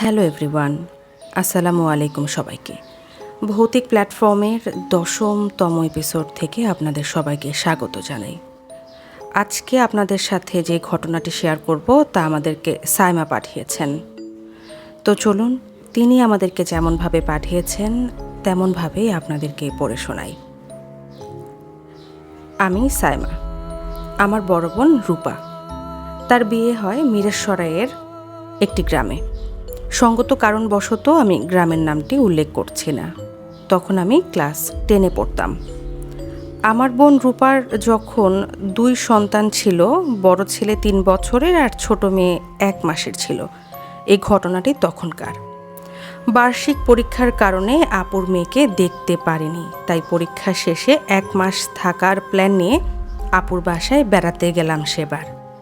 Hello everyone আসসালামু আলাইকুম সবাইকে। ভৌতিক প্ল্যাটফর্মের দশমতম এপিসোড থেকে আপনাদের সবাইকে স্বাগত জানাই। আজকে আপনাদের সাথে যে ঘটনাটি শেয়ার করব, তা আমাদেরকে সাইমা পাঠিয়েছেন। তো চলুন, তিনি আমাদেরকে যেমনভাবে পাঠিয়েছেন, তেমনভাবেই আপনাদেরকে পড়ে শোনাই। আমি সাইমা। আমার বড় বোন রূপা। তার বিয়ে হয় মিরেশ্বরাইয়ের একটি গ্রামে। সঙ্গত কারণবশত আমি গ্রামের নামটি উল্লেখ করছি না। তখন আমি ক্লাস টেনে পড়তাম। আমার বোন রূপার যখন দুই সন্তান ছিল, বড় ছেলে তিন বছরের আর ছোট মেয়ে এক মাসের ছিল। এই ঘটনাটি তখনকার। বার্ষিক পরীক্ষার কারণে আপুর মেয়েকে দেখতে পারিনি। তাই পরীক্ষা শেষে এক মাস থাকার প্ল্যান নিয়ে আপুর বাসায় বেড়াতে গেলাম সেবার।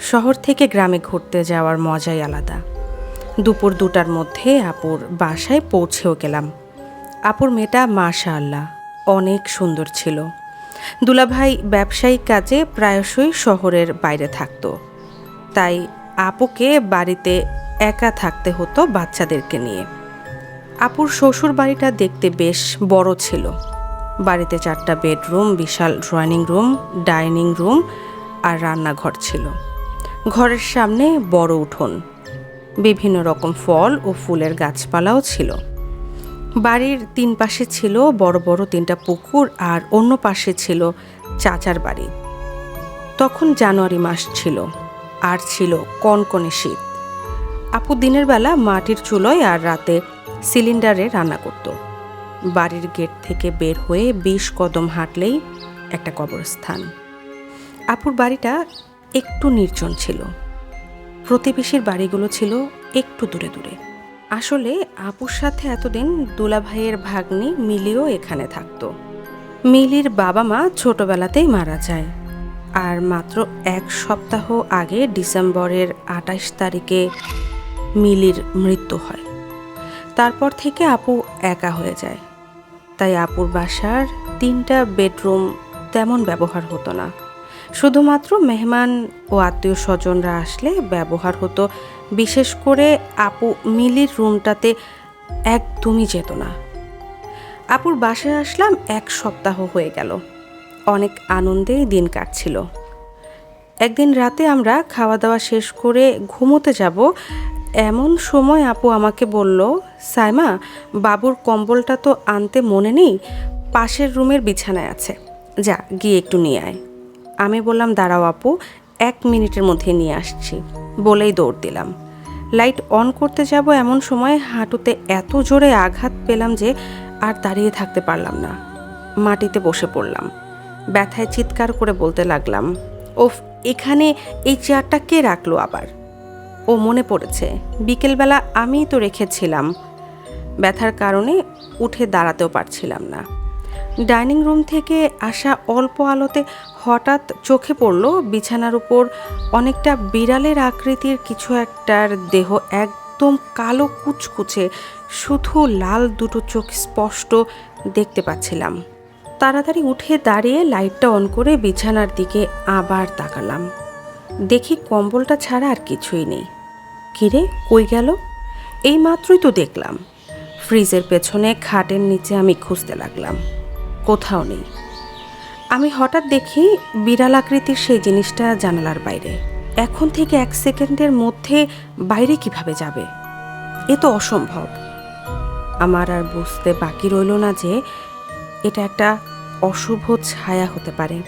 শহর থেকে গ্রামে ঘুরতে যাওয়ার মজাই আলাদা। দুপুর দুটার মধ্যে আপুর বাসায় পৌঁছেও গেলাম। আপুর মেয়েটা মাশা আল্লাহ অনেক সুন্দর ছিল। দুলাভাই ব্যবসায়িক কাজে প্রায়শই শহরের বাইরে থাকতো। তাই আপুকে বাড়িতে একা থাকতে হতো বাচ্চাদেরকে নিয়ে। আপুর শ্বশুর বাড়িটা দেখতে বেশ বড় ছিল। বাড়িতে চারটা বেডরুম, বিশাল ড্রয়িং রুম, ডাইনিং রুম আর রান্নাঘর ছিল। ঘরের সামনে বড় উঠোন। বিভিন্ন রকম ফল ও ফুলের গাছপালাও ছিল। বাড়ির তিন পাশে ছিল বড় বড় তিনটা পুকুর আর অন্য পাশে ছিল চাচার বাড়ি। তখন জানুয়ারি মাস ছিল, আর ছিল কনকনে শীত। আপু দিনের বেলা মাটির চুলোয় আর রাতে সিলিন্ডারে রান্না করত। বাড়ির গেট থেকে বের হয়ে বিশ কদম হাঁটলেই একটা কবরস্থান। আপুর বাড়িটা একটু নির্জন ছিল। প্রতিবেশীর বাড়িগুলো ছিল একটু দূরে দূরে। আসলে আপুর সাথে এতদিন দুলাভাইয়ের ভাগ্নি মিলিও এখানে থাকতো। মিলির বাবা মা ছোটবেলাতেই মারা যায়। আর মাত্র এক সপ্তাহ আগে ডিসেম্বরের আঠাশ তারিখে মিলির মৃত্যু হয়। তারপর থেকে আপু একা হয়ে যায়। তাই আপুর বাসার তিনটা বেডরুম তেমন ব্যবহার হতো না। শুধুমাত্র মেহমান ও আত্মীয় স্বজনরা আসলে ব্যবহার হতো। বিশেষ করে আপু মিলির রুমটাতে একদমই যেত না। আপুর বাসায় আসলাম এক সপ্তাহ হয়ে গেল। অনেক আনন্দেই দিন কাটছিল। একদিন রাতে আমরা খাওয়া দাওয়া শেষ করে ঘুমোতে যাব। এমন সময় আপু আমাকে বলল, সাইমা, বাবুর কম্বলটা তো আনতে মনে নেই, পাশের রুমের বিছানায় আছে। যা, গিয়ে একটু নিয়ে আয়। আমি বললাম, দাঁড়াও আপু, এক মিনিটের মধ্যে নিয়ে আসছি। বলেই দৌড় দিলাম। লাইট অন করতে যাব এমন সময় হাঁটুতে এত জোরে আঘাত পেলাম যে আর দাঁড়িয়ে থাকতে পারলাম না। মাটিতে বসে পড়লাম। ব্যথায় চিৎকার করে বলতে লাগলাম, ওফ, এখানে এই চেয়ারটা কে রাখল আবার? ও মনে পড়েছে, বিকেলবেলা আমিই তো রেখেছিলাম। ব্যথার কারণে উঠে দাঁড়াতেও পারছিলাম না। ডাইনিং রুম থেকে আসা অল্প আলোতে হঠাৎ চোখে পড়ল বিছানার উপর অনেকটা বিড়ালের আকৃতির কিছু একটার দেহ একদম কালো কুচকুচে, শুধু লাল দুটো চোখ স্পষ্ট দেখতে পাচ্ছিলাম। তাড়াতাড়ি উঠে দাঁড়িয়ে লাইটটা অন করে বিছানার দিকে আবার তাকালাম। দেখি কম্বলটা ছাড়া আর কিছুই নেই। কিরে, কই গেল? এই মাত্রই তো দেখলাম। ফ্রিজের পেছনে খাটের নিচে আমি খুঁজতে লাগলাম। কোথাও নেই। আমি হঠাৎ দেখি বিড়াল আকৃতির সেই জিনিসটা জানালার বাইরে। এখন থেকে এক সেকেন্ডের মধ্যে বাইরে কীভাবে যাবে? এ তো অসম্ভব। আমার আর বুঝতে বাকি রইল না যে এটা একটা অশুভ ছায়া হতে পারে।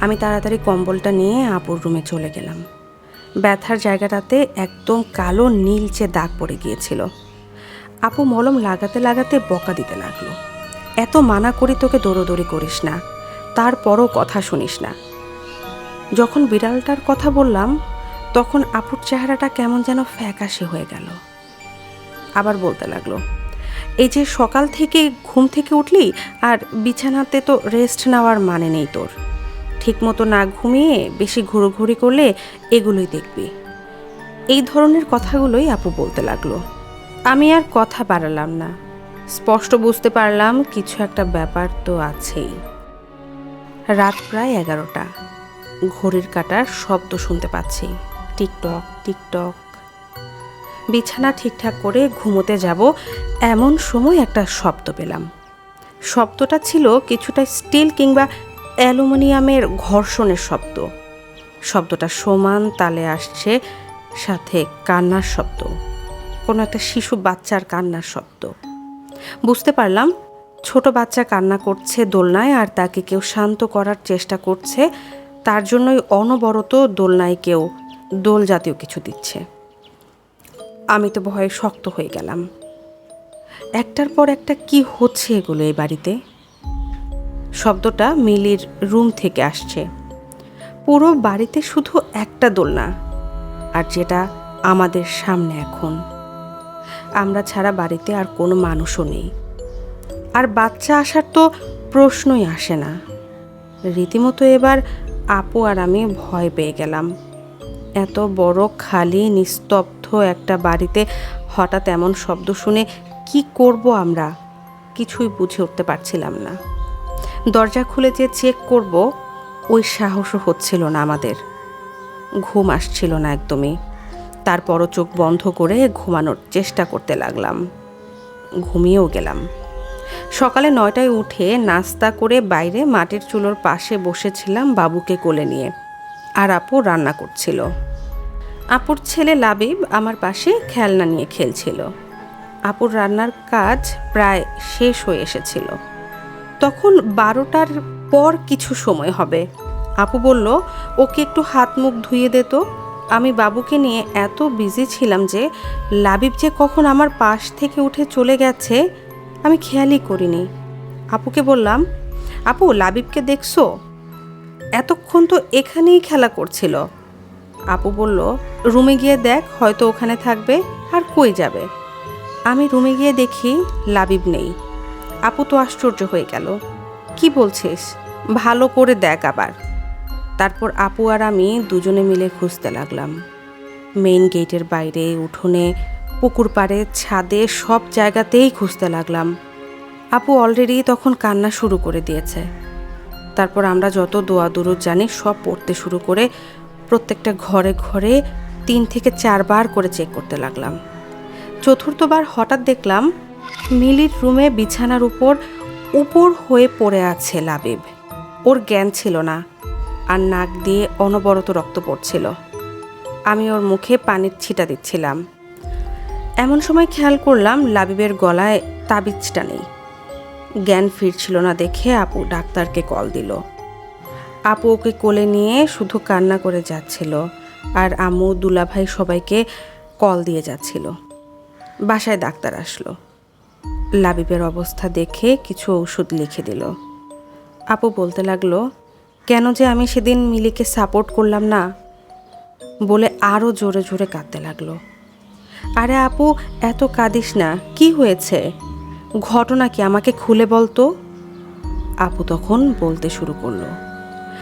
আমি তাড়াতাড়ি কম্বলটা নিয়ে আপুর রুমে চলে গেলাম। ব্যথার জায়গাটাতে একদম কালো নীলচে দাগ পড়ে গিয়েছিল। আপু মলম লাগাতে লাগাতে বকা দিতে লাগল। এত মানা করি তোকে দৌড়োদৌড়ি করিস না। তারপরও কথা শুনিস না। যখন বিড়ালটার কথা বললাম, তখন আপুর চেহারাটা কেমন যেন ফ্যাকাশে হয়ে গেল। আবার বলতে লাগল, এই যে সকাল থেকে ঘুম থেকে উঠলি, আর বিছানাতে তো রেস্ট নেওয়ার মানে নেই তোর। ঠিকমতো না ঘুমিয়ে বেশি ঘুরোঘুরি করলে এগুলোই দেখবি। এই ধরনের কথাগুলোই আপু বলতে লাগল। আমি আর কথা বাড়ালাম না। স্পষ্ট বুঝতে পারলাম কিছু একটা ব্যাপার তো আছেই। রাত প্রায় এগারোটা। ঘড়ির কাটার শব্দ শুনতে পাচ্ছি। Tick tock tick tock. বিছানা ঠিকঠাক করে ঘুমোতে যাব, এমন সময় একটা শব্দ পেলাম। শব্দটা ছিল কিছুটা স্টিল কিংবা অ্যালুমিনিয়ামের ঘর্ষণের শব্দ। শব্দটা সমান তালে আসছে, সাথে কান্নার শব্দ। কোনো একটা শিশু বাচ্চার কান্নার শব্দ। বুঝতে পারলাম, ছোট বাচ্চা কান্না করছে দোলনায় আর তাকে কেউ শান্ত করার চেষ্টা করছে, তার জন্যই অনবরত দোলনায় কেউ দোল জাতীয় কিছু দিচ্ছে। আমি তো ভয়ে শক্ত হয়ে গেলাম। একটার পর একটা কি হচ্ছে এগুলো এই বাড়িতে? শব্দটা মিলির রুম থেকে আসছে। পুরো বাড়িতে শুধু একটা দোলনা, আর যেটা আমাদের সামনে এখন। আমরা ছাড়া বাড়িতে আর কোনো মানুষও নেই। আর বাচ্চা আসার তো প্রশ্নই আসে না। রীতিমতো এবার আপু আর আমি ভয় পেয়ে গেলাম। এত বড় খালি, নিস্তব্ধ একটা বাড়িতে হঠাৎ এমন শব্দ শুনে কি করব আমরা কিছুই বুঝে উঠতে পারছিলাম না। দরজা খুলে যে চেক করব, ওই সাহসও হচ্ছিল না আমাদের। ঘুম আসছিল না একদমই। তারপরও চোখ বন্ধ করে ঘুমানোর চেষ্টা করতে লাগলাম। ঘুমিয়েও গেলাম। সকালে নয়টায় উঠে নাস্তা করে বাইরে মাটির চুলোর পাশে বসেছিলাম বাবুকে কোলে নিয়ে। আর আপু রান্না করছিল। আপুর ছেলে লাবিব আমার পাশে খেলনা নিয়ে খেলছিল। আপুর রান্নার কাজ প্রায় শেষ হয়ে এসেছিল। তখন বারোটার পর কিছু সময় হবে। আপু বলল, ওকে একটু হাত মুখ ধুয়ে দে তো। আমি বাবুকে নিয়ে এত বিজি ছিলাম যে লাবিব যে কখন আমার পাশ থেকে উঠে চলে গেছে, আমি খেয়ালই করিনি। আপুকে বললাম, আপু, লাবিবকে দেখছ? এতক্ষণ তো এখানেই খেলা করছিল। আপু বলল, রুমে গিয়ে দেখ, হয়তো ওখানে থাকবে, আর কই যাবে? আমি রুমে গিয়ে দেখি লাবিব নেই। আপু তো আশ্চর্য হয়ে গেল, কি বলছিস? ভালো করে দেখ আবার। তারপর আপু আর আমি দুজনে মিলে খুঁজতে লাগলাম। মেইন গেটের বাইরে, উঠোনে, পুকুর পাড়ে, ছাদে, সব জায়গাতেই খুঁজতে লাগলাম। আপু অলরেডি তখন কান্না শুরু করে দিয়েছে। তারপর আমরা যত দোয়া দুরুদ জানি, সব পড়তে শুরু করে প্রত্যেকটা ঘরে ঘরে তিন থেকে চারবার করে চেক করতে লাগলাম। চতুর্থবার হঠাৎ দেখলাম, মিলির রুমে বিছানার উপর উপর হয়ে পড়ে আছে লাবিব। ওর জ্ঞান ছিল না। আর নাক দিয়ে অনবরত রক্ত পড়ছিল। আমি ওর মুখে পানির ছিটা দিচ্ছিলাম। এমন সময় খেয়াল করলাম লাবিবের গলায় তাবিজটা নেই। জ্ঞান ফিরছিল না দেখে আপু ডাক্তারকে কল দিল। আপু ওকে কোলে নিয়ে শুধু কান্না করে যাচ্ছিল আর আম্মু দুলাভাই সবাইকে কল দিয়ে যাচ্ছিল। বাসায় ডাক্তার আসলো। লাবিবের অবস্থা দেখে কিছু ওষুধ লিখে দিল। আপু বলতে লাগল কেন যে আমি সেদিন মিলিকে সাপোর্ট করলাম না বলে আরও জোরে জোরে কাঁদতে লাগল। আরে আপু, এত কাঁদিস না, কি হয়েছে? ঘটনা কি আমাকে খুলে বলতো আপু তখন বলতে শুরু করল।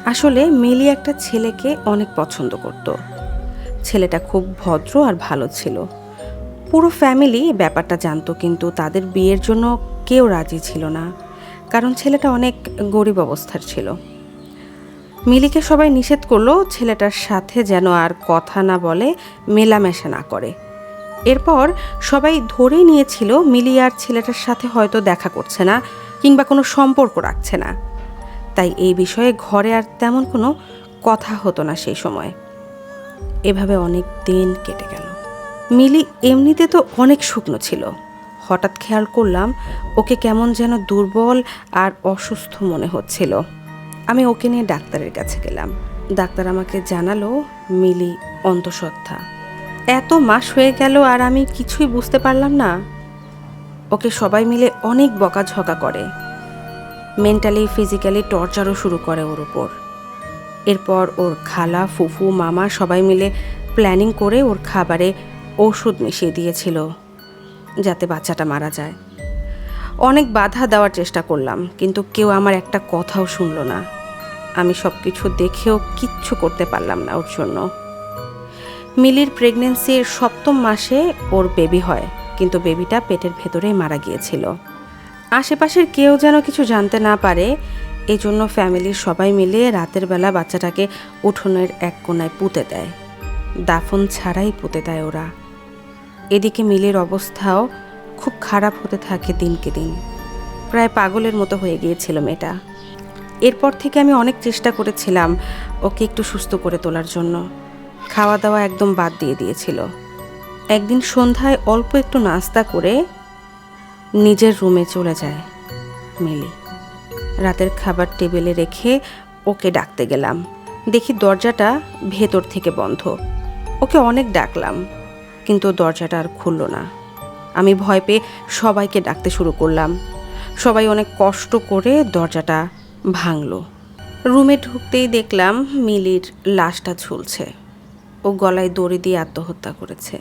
আসলে মিলি একটা ছেলেকে অনেক পছন্দ করত। ছেলেটা খুব ভদ্র আর ভালো ছিল। পুরো ফ্যামিলি ব্যাপারটা জানতো, কিন্তু তাদের বিয়ের জন্য কেউ রাজি ছিল না। কারণ ছেলেটা অনেক গরিব অবস্থার ছিল। মিলিকে সবাই নিষেধ করল ছেলেটার সাথে যেন আর কথা না বলে মেলামেশা না করে। এরপর সবাই ধরেই নিয়েছিল মিলি আর ছেলেটার সাথে হয়তো দেখা করছে না কিংবা কোনো সম্পর্ক রাখছে না। তাই এই বিষয়ে ঘরে আর তেমন কোনো কথা হতো না সেই সময়। এভাবে অনেক দিন কেটে গেল। মিলি এমনিতে তো অনেক শুকনো ছিল। হঠাৎ খেয়াল করলাম ওকে কেমন যেন দুর্বল আর অসুস্থ মনে হচ্ছিল। আমি ওকে নিয়ে ডাক্তারের কাছে গেলাম। ডাক্তার আমাকে জানালো, মিলি অন্তঃসত্ত্বা। এত মাস হয়ে গেল আর আমি কিছুই বুঝতে পারলাম না। ওকে সবাই মিলে অনেক বকাঝকা করে। মেন্টালি ফিজিক্যালি টর্চারও শুরু করে ওর উপর। এরপর ওর খালা, ফুফু, মামা সবাই মিলে প্ল্যানিং করে ওর খাবারে ওষুধ মিশিয়ে দিয়েছিল, যাতে বাচ্চাটা মারা যায়। অনেক বাধা দেওয়ার চেষ্টা করলাম, কিন্তু কেউ আমার একটা কথাও শুনলো না। আমি সব কিছু দেখেও কিচ্ছু করতে পারলাম না ওর জন্য। মিলির প্রেগনেন্সির সপ্তম মাসে ওর বেবি হয়, কিন্তু বেবিটা পেটের ভেতরেই মারা গিয়েছিল। আশেপাশের কেউ যেন কিছু জানতে না পারে এই জন্য ফ্যামিলির সবাই মিলে রাতের বেলা বাচ্চাটাকে উঠোনের এক কোনায় পুঁতে দেয়। দাফন ছাড়াই পুঁতে দেয় ওরা। এদিকে মিলের অবস্থাও খুব খারাপ হতে থাকে দিনকে দিন। প্রায় পাগলের মতো হয়ে গিয়েছিল মেয়েটা। এরপর থেকে আমি অনেক চেষ্টা করেছিলাম ওকে একটু সুস্থ করে তোলার জন্য। খাওয়া দাওয়া একদম বাদ দিয়ে দিয়েছিল। একদিন সন্ধ্যায় অল্প একটু নাস্তা করে নিজের রুমে চলে যায় মিলি। রাতের খাবার টেবিলে রেখে ওকে ডাকতে গেলাম। দেখি দরজাটা ভেতর থেকে বন্ধ। ওকে অনেক ডাকলাম, কিন্তু দরজাটা আর খুলল না। আমি ভয় পেয়ে সবাইকে ডাকতে শুরু করলাম। সবাই অনেক কষ্ট করে দরজাটা ভাঙলো। রুমে ঢুকতেই দেখলাম মিলির লাশটা ঝুলছে ও গলায় দড়ি দিয়ে আত্মহত্যা করেছে।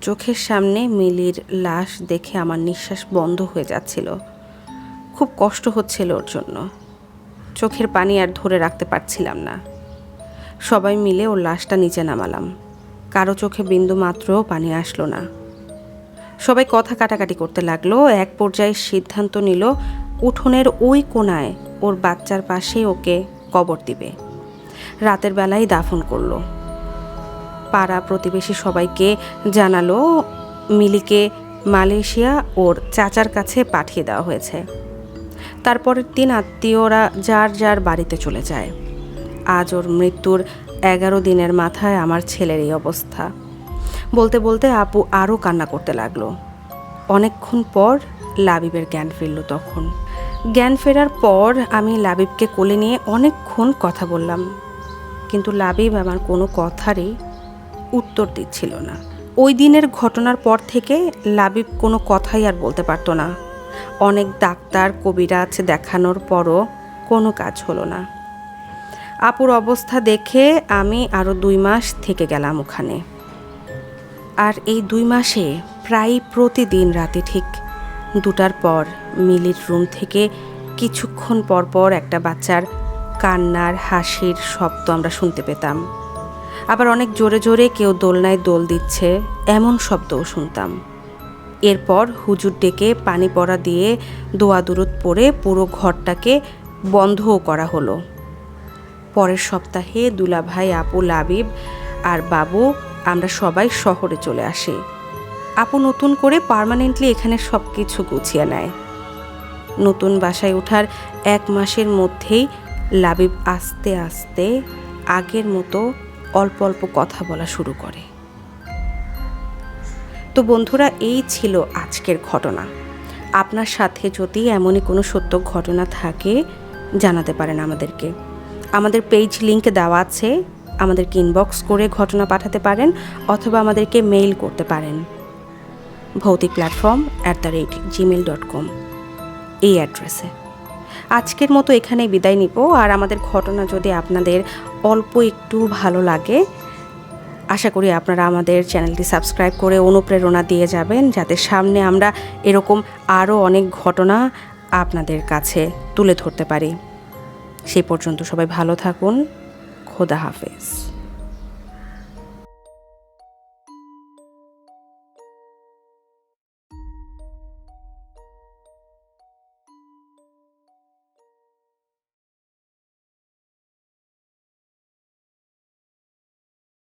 চোখের সামনে মিলির লাশ দেখে আমার নিঃশ্বাস বন্ধ হয়ে যাচ্ছিল। খুব কষ্ট হচ্ছিল ওর জন্য। চোখের পানি আর ধরে রাখতে পারছিলাম না। সবাই মিলে ওর লাশটা নিচে নামালাম। কারও চোখে বিন্দু মাত্রও পানি আসলো না। সবাই কথা কাটাকাটি করতে লাগল। এক পর্যায়ে সিদ্ধান্ত নিল, উঠোনের ওই কোনায় ওর বাচ্চার পাশেই ওকে কবর দিবে। রাতের বেলায় দাফন করল। পাড়া প্রতিবেশী সবাইকে জানালো, মিলিকে মালয়েশিয়া ওর চাচার কাছে পাঠিয়ে দেওয়া হয়েছে। তারপরের দিন আত্মীয়রা যার যার বাড়িতে চলে যায়। আজ ওর মৃত্যুর এগারো দিনের মাথায় আমার ছেলের এই অবস্থা। বলতে বলতে আপু আরও কান্না করতে লাগল। অনেকক্ষণ পর লাবিবের জ্ঞান ফিরল তখন। জ্ঞান ফেরার পর আমি লাবিবকে কোলে নিয়ে অনেকক্ষণ কথা বললাম। কিন্তু লাবিব আমার কোনো কথারই উত্তর দিচ্ছিল না। ওই দিনের ঘটনার পর থেকে লাবিব কোনো কথাই আর বলতে পারতো না। অনেক ডাক্তার, কবিরাজ দেখানোর পরও কোনো কাজ হলো না। আপুর অবস্থা দেখে আমি আরও দুই মাস থেকে গেলাম ওখানে। আর এই দুই মাসে প্রায় প্রতিদিন রাতে ঠিক দুটার পর মিলির রুম থেকে কিছুক্ষণ পর পর একটা বাচ্চার কান্নার, হাসির শব্দ আমরা শুনতে পেতাম। আবার অনেক জোরে জোরে কেউ দোলনায় দোল দিচ্ছে, এমন শব্দও শুনতাম। এরপর হুজুর ডেকে পানি পড়া দিয়ে দোয়া দুরুদ পরে পুরো ঘরটাকে বন্ধও করা হলো। পরের সপ্তাহে দুলাভাই, আপু, লাবিব আর বাবু আমরা সবাই শহরে চলে আসি। আপু নতুন করে পার্মানেন্টলি এখানে সব কিছু গুছিয়ে নেয়। নতুন বাসায় ওঠার এক মাসের মধ্যেই লাবিব আস্তে আস্তে আগের মতো অল্প অল্প কথা বলা শুরু করে। তো বন্ধুরা, এই ছিল আজকের ঘটনা। আপনার সাথে যদি এমনই কোনো সত্য ঘটনা থাকে, জানাতে পারেন আমাদেরকে। আমাদের পেজ লিংক দেওয়া আছে। আমাদেরকে ইনবক্স করে ঘটনা পাঠাতে পারেন, অথবা আমাদেরকে মেইল করতে পারেন। ভৌতিক platform at the rate gmail dot com এই অ্যাড্রেসে। আজকের মতো এখানে বিদায় নিব, আর আমাদের ঘটনা যদি আপনাদের অল্প একটু ভালো লাগে, আশা করি আপনারা আমাদের চ্যানেলটি সাবস্ক্রাইব করে অনুপ্রেরণা দিয়ে যাবেন, যাতে সামনে আমরা এরকম আরও অনেক ঘটনা আপনাদের কাছে তুলে ধরতে পারি। সেই পর্যন্ত সবাই ভালো থাকুন, খোদা হাফেজ।